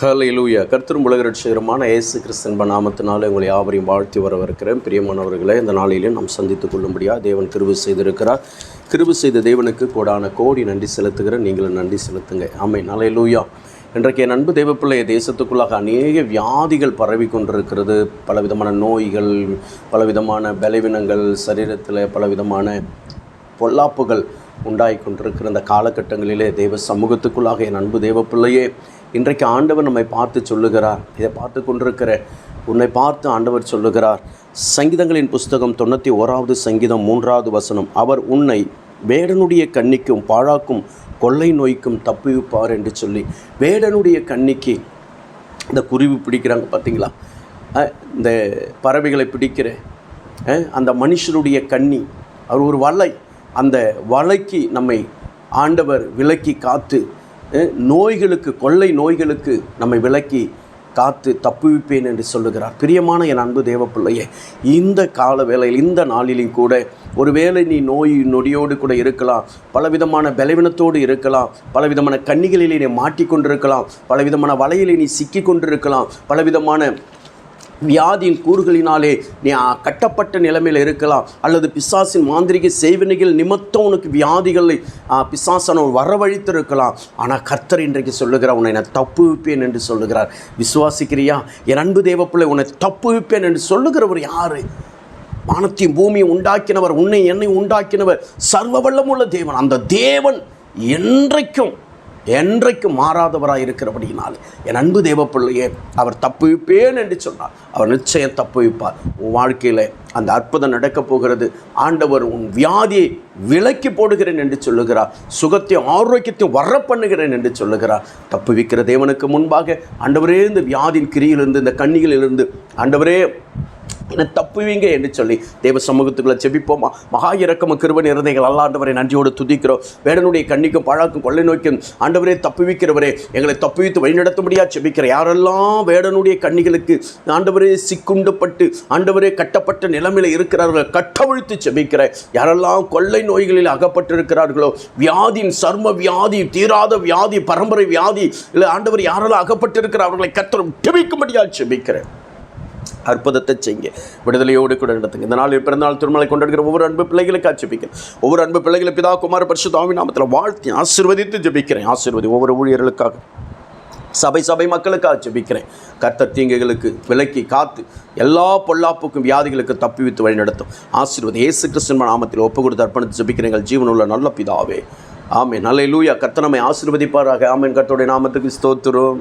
ஹalleluya. கர்த்தரும் உலக ரட்சகரமான இயேசு கிறிஸ்தன்ப நாமத்தினாலே உங்களை யாவரையும் வாழ்த்தி வரவிருக்கிறேன் பிரியமானவர்களை இந்த நாளிலே நாம் சந்தித்துக் கொள்ளும்படியாக தேவன் கிருபை செய்திருக்கிறார். கிருவு செய்த தேவனுக்கு கோடான கோடி நன்றி செலுத்துகிறேன். நீங்களும் நன்றி செலுத்துங்க. ஆமென். லூயா இன்றைக்கு என் அன்பு தேவப்பிள்ளை தேசத்துக்குள்ளாக அநேக வியாதிகள் பரவி கொண்டிருக்கிறது. பலவிதமான நோய்கள் பலவிதமான பலவீனங்கள் சரீரத்தில் பலவிதமான பொல்லாப்புகள் உண்டாகி கொண்டிருக்கிற இந்த காலகட்டங்களிலே தெய்வ சமூகத்துக்குள்ளாக என் அன்பு தேவ பிள்ளையே இன்றைக்கு ஆண்டவர் நம்மை பார்த்து சொல்லுகிறார். இதை பார்த்து கொண்டிருக்கிற உன்னை பார்த்து ஆண்டவர் சொல்லுகிறார். சங்கீதங்களின் புஸ்தகம் தொண்ணூற்றி ஓராவது சங்கீதம் மூன்றாவது வசனம் அவர் உன்னை வேடனுடைய கண்ணிக்கும் பாழாக்கும் கொள்ளை நோய்க்கும் தப்பிவிப்பார் என்று சொல்லி வேடனுடைய கண்ணிக்கு இந்த குருவி பிடிக்கிறாங்க பார்த்தீங்களா? இந்த பறவைகளை பிடிக்கிற அந்த மனுஷனுடைய கண்ணி அவர் ஒரு வலை அந்த வலைக்கு நம்மை ஆண்டவர் விலக்கி காத்து நோய்களுக்கு கொள்ளை நோய்களுக்கு நம்மை விலக்கி காத்து தப்புவிப்பேன் என்று சொல்லுகிறார். பிரியமான என் அன்பு தேவப்பிள்ளையே இந்த கால வேளையில் இந்த நாளிலும் கூட ஒருவேளை நீ நோய் நொடியோடு கூட இருக்கலாம் பலவிதமான பலவீனத்தோடு இருக்கலாம் பலவிதமான கண்ணிகளிலே நீ மாட்டிக்கொண்டிருக்கலாம் பலவிதமான வலையிலே நீ சிக்கி கொண்டிருக்கலாம் பலவிதமான வியாதியின் கூறுகளினாலே நீ கட்டப்பட்ட நிலைமையில் இருக்கலாம். அல்லது பிசாசின் மாந்திரிக செய்வினைகள் நிமித்தம் உனக்கு வியாதிகளை ஆ, பிசாசனை வரவழைத்திருக்கலாம். ஆனால் கர்த்தர் இன்றைக்கு சொல்லுகிறார் உன்னை நான் தப்புவிப்பேன் என்று சொல்லுகிறார். விசுவாசிக்கிறியா? என் அன்பு தேவப்பிள்ளை உன்னை தப்புவிப்பேன் என்று சொல்லுகிறவர் யாரு? வானத்தையும் பூமியை உண்டாக்கினவர் உன்னை என்னை உண்டாக்கினவர் சர்வ வல்லமுள்ள தேவன். அந்த தேவன் என்றைக்கும் என்றைக்கு மாறாதவராக இருக்கிறபடியினால் என் அன்பு தேவப்பிள்ளையே அவர் தப்புவிப்பேன் என்று சொன்னார். அவர் நிச்சயம் தப்புவிப்பார். உன் வாழ்க்கையில் அந்த அற்புதம் நடக்கப் போகிறது. ஆண்டவர் உன் வியாதியை விலக்கி போடுகிறேன் என்று சொல்லுகிறார். சுகத்தையும் ஆரோக்கியத்தையும் வர பண்ணுகிறேன் என்று சொல்லுகிறார். தப்புவிக்கிற தேவனுக்கு முன்பாக ஆண்டவரே இந்த வியாதியின் கிரியிலிருந்து இந்த கண்ணிகளிலிருந்து ஆண்டவரே என்ன தப்புவீங்க என்று சொல்லி தேவ சமூகத்துக்குள்ள செபிப்போமா. மகா இறக்கம கிருவன் இருந்தைகள் அல்லாண்டவரை நன்றியோடு துதிக்கிறோம். வேடனுடைய கண்ணிக்கும் பழாக்கும் கொள்ளை நோய்க்கும் ஆண்டவரே தப்புவிக்கிறவரே எங்களை தப்புவித்து வழிநடத்தும்படியாக செபிக்கிற யாரெல்லாம் வேடனுடைய கண்ணிகளுக்கு ஆண்டவரே சிக்குண்டுப்பட்டு ஆண்டவரே கட்டப்பட்ட நிலைமையில் இருக்கிறார்கள் கட்டவிழ்த்து செபிக்கிற யாரெல்லாம் கொள்ளை நோய்களில் அகப்பட்டிருக்கிறார்களோ வியாதியின் சர்ம வியாதி தீராத வியாதி பரம்பரை வியாதி இல்லை ஆண்டவர் யாரெல்லாம் அகப்பட்டிருக்கிறார் அவர்களை கத்தரும் செபிக்கும்படியாக செபிக்கிறேன். அற்புதத்தை செய்யுங்க. விடுதலையோடு கூட நடத்துங்க. இந்த நாளில் பிறந்தநாள் திருமலை கொண்டாடுகிற ஒவ்வொரு அன்பு பிள்ளைகளுக்கு ஜெபிக்கிறேன் ஒவ்வொரு அன்பு பிள்ளைகளை பிதா குமார தாமி நாமத்தில் வாழ்த்தி ஆசிர்வதித்து ஜபிக்கிறேன். ஆசீர்வதி ஒவ்வொரு ஊழியர்களுக்காக. சபை சபை மக்களுக்காக ஜெபிக்கிறேன். கர்த்தர் தீங்குகளுக்கு விலக்கி காத்து எல்லா பொல்லாப்புக்கும் வியாதிகளுக்கு தப்பிவித்து வழி நடத்தும். ஆசீர்வதி இயேசு கிறிஸ்தன் நாமத்தில் ஒப்பு கொடுத்து அர்ப்பணித்து ஜெபிக்கிறீர்கள் ஜீவனுள்ள நல்ல பிதாவே. ஆமே நல்ல லூயா கர்த்தர் நம்மை ஆசீர்வதிப்பாராக. ஆமேன். கர்த்தருடைய நாமத்துக்கு ஸ்தோத்திரம்.